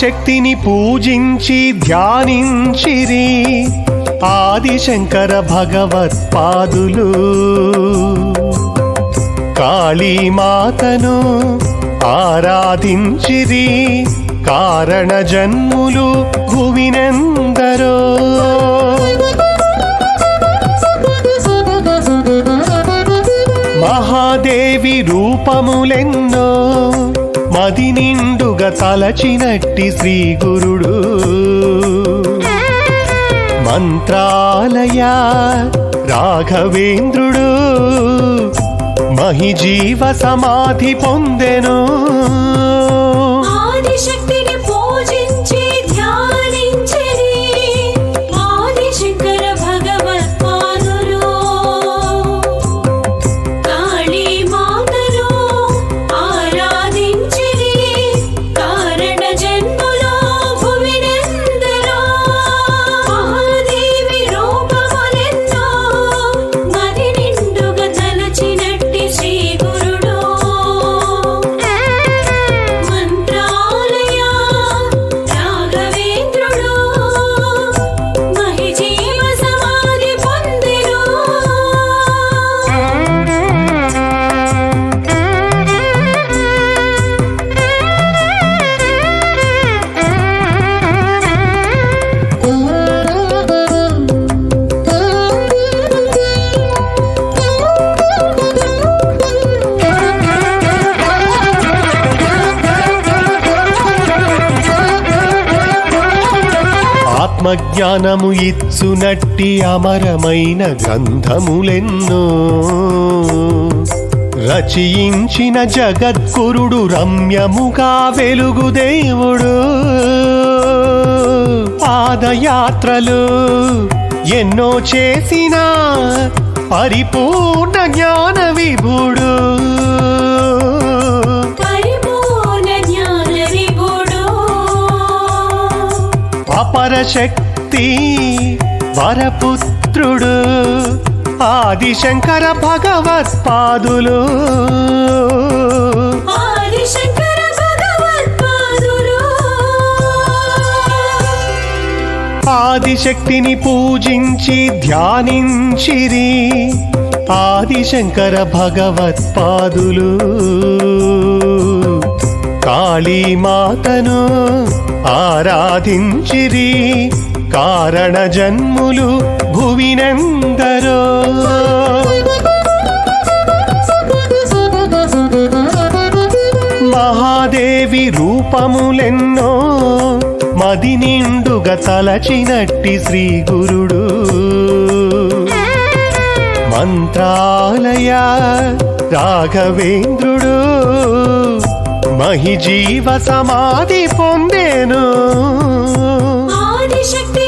శక్తిని పూజించి ధ్యానించిరి. ఆదిశంకర భగవత్పాదులు కాళీమాతను ఆరాధించిరి. కారణ జన్ములు భువినెందరో. మహాదేవి రూపములెన్నో. మది నిండుగా తలచినట్టి శ్రీ గురుడు. మంత్రాలయ రాఘవేంద్రుడు. మహిజీవ సమాధి పొందెను. ఆత్మజ్ఞానము ఇచ్చునట్టి అమరమైన గ్రంథములెన్నో. రచయించిన జగద్గురుడు రమ్యముగా వెలుగు దేవుడు. పాదయాత్రలు ఎన్నో చేసిన పరిపూర్ణ జ్ఞాన విభుడు. అపరశక్తి వరపుత్రుడు ఆదిశంకర భగవత్పాదులు. ఆదిశక్తిని పూజించి ధ్యానించిరి ఆదిశంకర భగవత్పాదులు. కాళీమాతను ఆరాధించిరి కారణ జన్ములు భువినెందరో. మహాదేవి రూపములెన్నో మది నిండుగా తలచినట్టి శ్రీ గురుడు. మంత్రాలయ రాఘవేంద్రుడు మహిజీవ సమాధి పొందేను. ఆదిశక్తి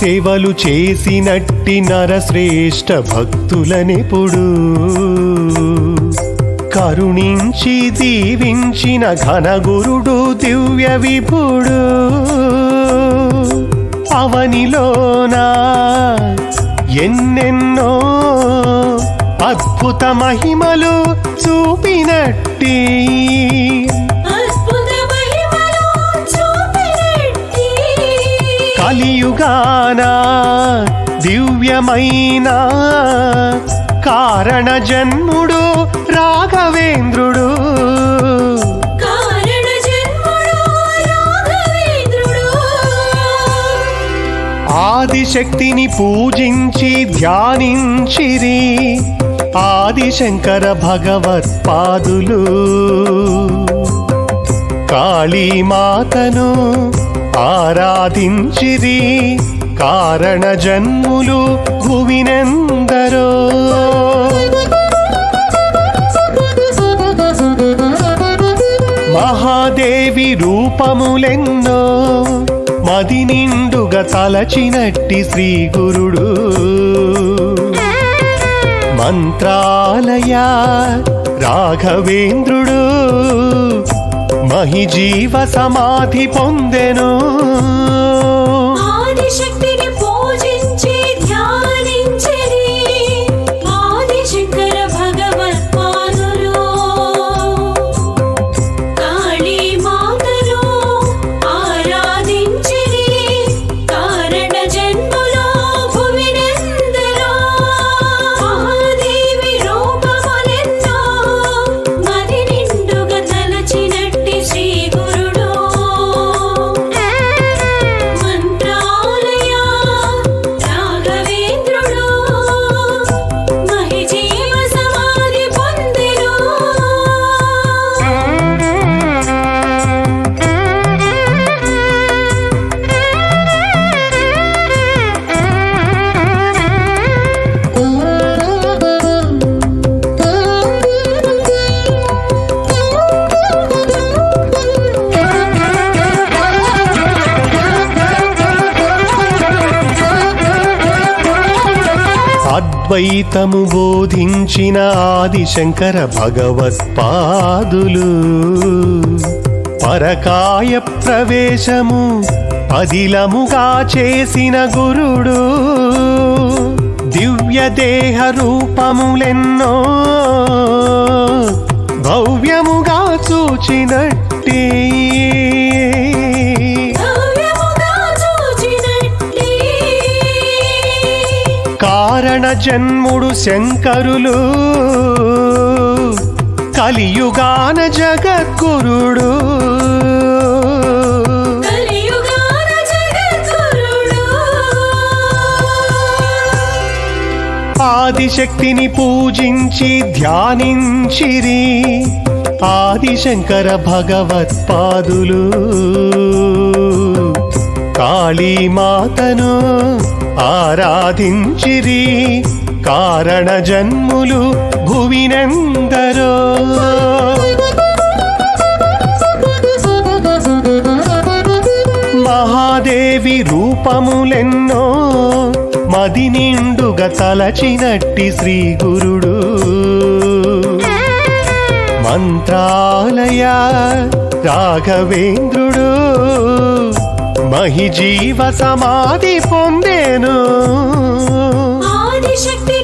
సేవలు చేసినట్టి నరశ్రేష్ఠ భక్తులనిపుడు కరుణించి దీవించిన ఘనగురుడు దివ్య విభుడు. అవనిలోనా ఎన్నెన్నో అద్భుత మహిమలు చూపినట్టి కలియుగాన దివ్యమైన కారణ జన్ముడు రాఘవేంద్రుడు. ఆదిశక్తిని పూజించి ధ్యానించిరి ఆదిశంకర భగవత్పాదులు కాళీమాతను ఆరాధించిది కారణ జన్ములు భువినెందరో. మహాదేవి రూపములెన్నో మది నిండుగా తలచినట్టి శ్రీ గురుడు. మంత్రాలయ రాఘవేంద్రుడు. మహి జీవ సమాధి పొందెను. ఆదిశక్తిని అద్వైతము బోధించిన ఆదిశంకర భగవత్పాదులు. పరకాయ ప్రవేశము అదిలముగా చేసిన గురుడు. దివ్య దేహ రూపములెన్నో భవ్యముగా చూచినట్టే. జన్ముడు శంకరులు కలియుగాన జగద్గురుడు. ఆదిశక్తిని పూజించి ధ్యానించిరి ఆదిశంకర భగవత్పాదులు కాళీమాతను ఆరాధించిరి కారణ జన్ములు భువినందరో. మహాదేవి రూపములెన్నో మది నిండుగా తలచినట్టి శ్రీ గురుడు. మంత్రాలయ రాఘవేంద్రుడు. మహిజీవ సమాధి పొందేను. ఆదిశక్తిని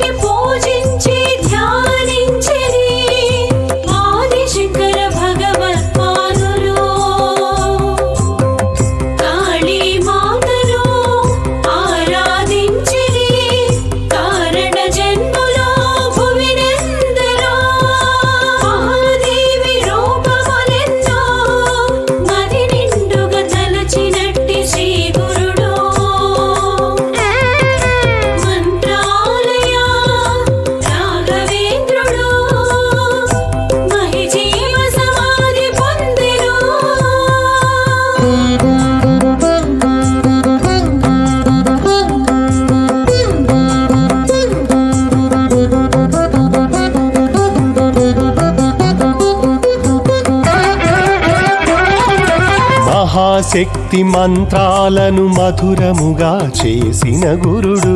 మహాశక్తి మంత్రాలను మధురముగా చేసిన గురుడు.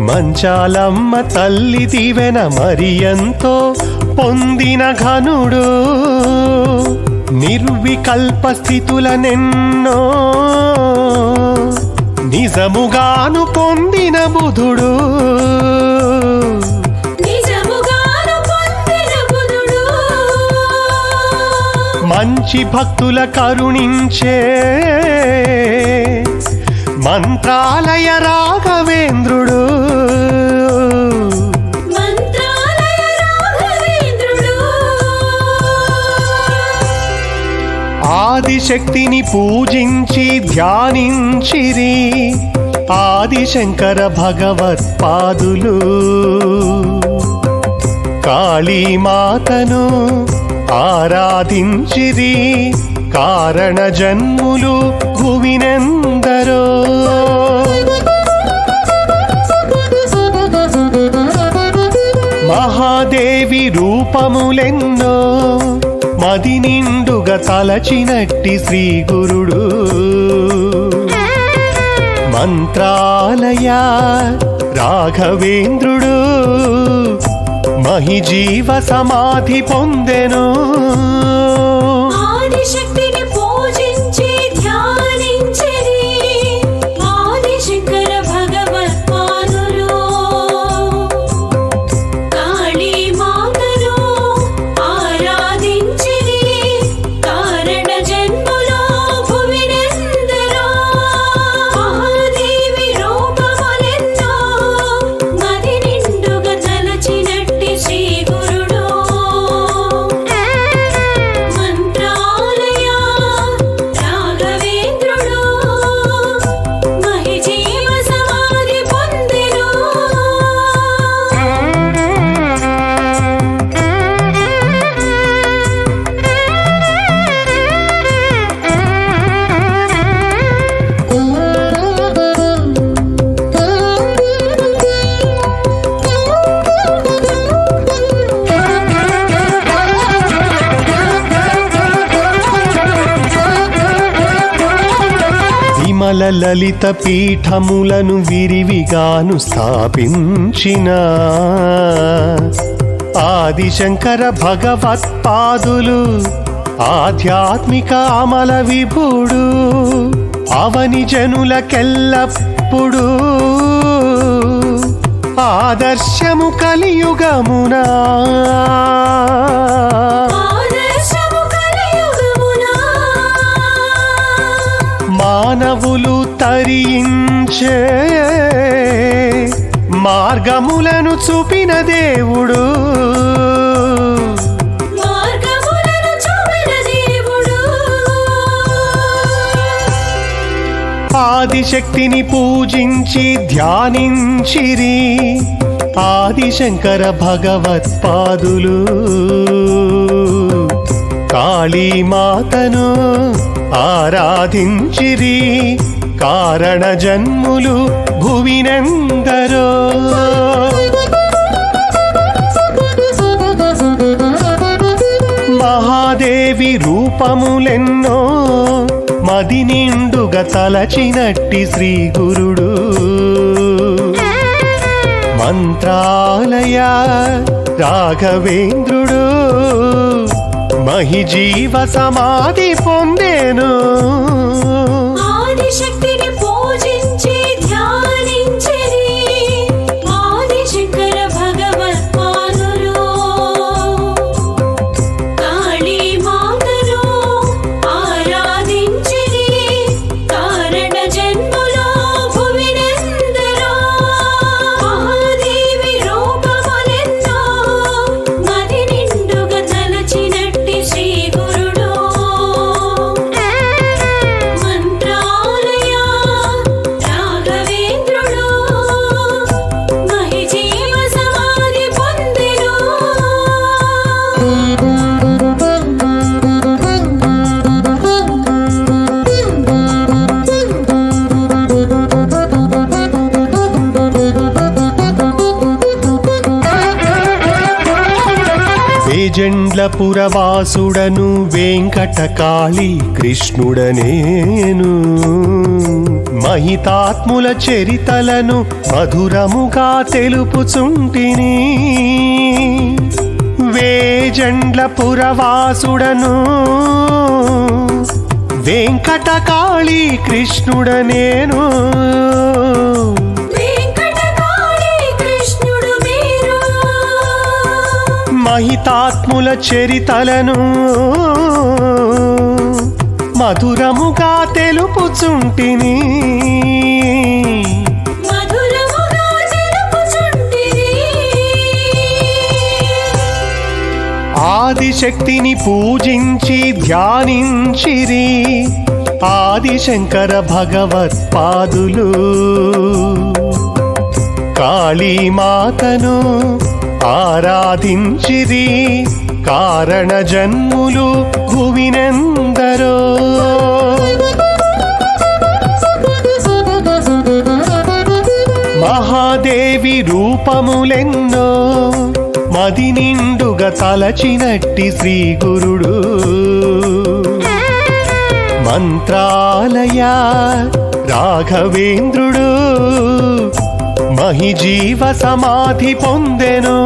మంచాలమ్మ తల్లి దీవెన మరి ఎంతో పొందిన ఘనుడు. నిర్వికల్ప స్థితులనెన్నో నిజముగాను పొందిన బుధుడు. మంచి భక్తుల కరుణించే మంత్రాలయ రాఘవేంద్రుడు. మంత్రాలయ రాఘవేంద్రుడు. ఆదిశక్తిని పూజించి ధ్యానించిరి ఆదిశంకర భగవత్పాదులు కాళీమాతను ఆరాధించిది కారణ జన్ములు భువినందరో. మహాదేవి రూపములెన్నో మది నిండుగా తలచినట్టి శ్రీ గురుడు మంత్రాలయ రాఘవేంద్రుడు. నాహి జీవ సమాధి పొందెను. లలిత పీఠములను విరివిగాను స్థాపించిన ఆదిశంకర భగవత్పాదులు ఆధ్యాత్మిక అమల విభుడు అవని జనులకెల్లప్పుడు ఆదర్శము కలియుగమునా. ఆదర్శము కలియుగమునా. మానవులు తరించే మార్గములను చూపిన దేవుడు. మార్గములను చూపిన దేవుడు. ఆదిశక్తిని పూజించి ధ్యానించిరి ఆదిశంకర భగవత్పాదులు కాళీమాతను ఆరాధించిరి కారణ జన్ములు భువినందరో మహాదేవి రూపములెన్నో మది నిండుగా తలచినట్టి శ్రీ గురుడు. మంత్రాలయ రాఘవేంద్రుడు మహిజీవ సమాధి పొందేను. వేజండ్ల పురవాసుడను వెంకటకాళి కృష్ణుడనేను. మహితాత్ముల చరితలను మధురముగా తెలుపుచుంటిని. వేజండ్ల పురవాసుడను వెంకటకాళి కృష్ణుడనేను. మహితాత్ముల చరితలను మధురముగా తెలుపుచుంటిని. ఆదిశక్తిని పూజించి ధ్యానించిరి ఆదిశంకర భగవత్పాదులు కాళీమాతను ఆరాధించిరి కారణ జన్ములు భువినందరో మహాదేవి రూపములెన్నో మది నిండుగా తలచినట్టి శ్రీ గురుడు మంత్రాలయ రాఘవేంద్రుడు. మహిజీవ సమాధి పొందెను